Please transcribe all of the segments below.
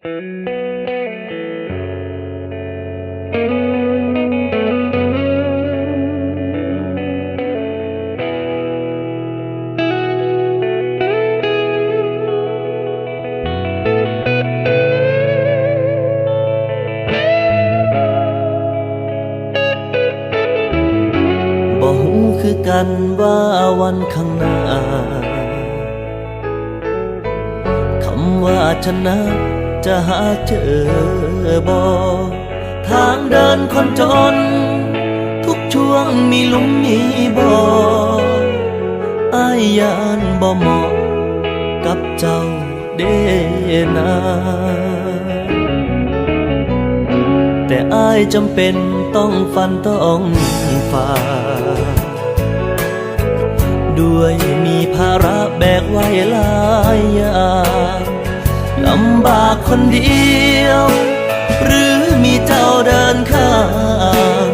บอกคือกันว่าวันข้างหน้าคำว่าชนะ จะหาเจอบอทางเดินคนจน ทุกช่วงมีหลุมมีบ่ออายยานบ่เหมาะกับเจ้าเดนาแต่อายจำเป็นต้องฟันต้องฝ่าด้วยมีภาระแบกไว้หลายอย่าง ลำบากคนเดียว หรือมีเจ้าเดินข้าง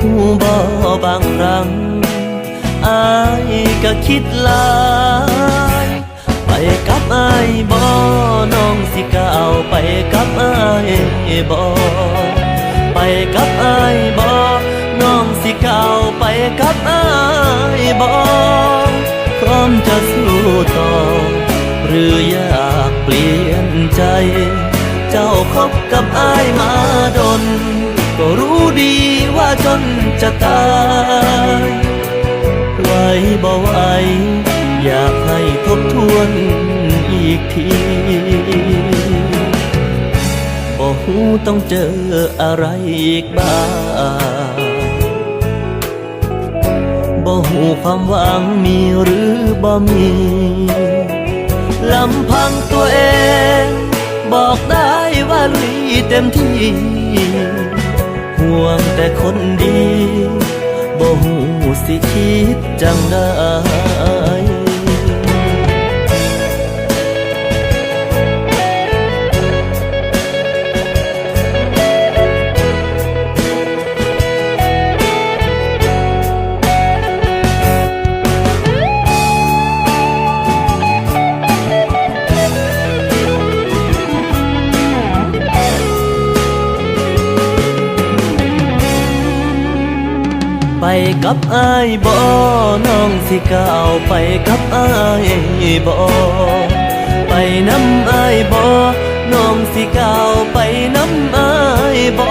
หูบอบางครั้งอายก็คิดหลายไปกับอายบอน้องสิก้าวไปกับอายบอไปกับอายบอน้องสิก้าวไปกับอายบอพร้อมจะสู้ต่อหรืออยากเปลี่ยน ใจ เจ้าคบกับอายมาดน ก็รู้ดีว่าจนจะตายไหวบ่ไหวอยากให้ทบทวนอีกทีบ่หูต้องเจออะไรอีกบ้างบ่หูความหวังมีหรือบ่มีลำพังตัวเอง เต็มที่ ห่วงแต่คนดี บ่หูสิคิดจังได้ ไปกับอายบ่น้องสิก้าวไปกับอายบ่ไปน้ำอายบ่น้องสิก้าวไปน้ำอายบ่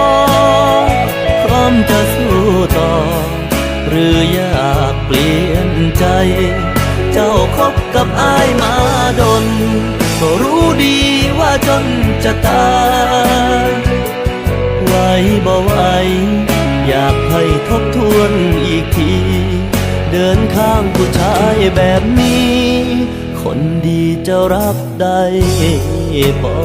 พร้อมจะสู้ต่อ หรืออยากเปลี่ยนใจ เจ้าคบกับอายมาดนก็รู้ดีว่าจนจะตายไหวบ่ไหว อยากให้ทบทวนอีกที เดินข้างผู้ชายแบบนี้ คนดีจะรับได้ปอ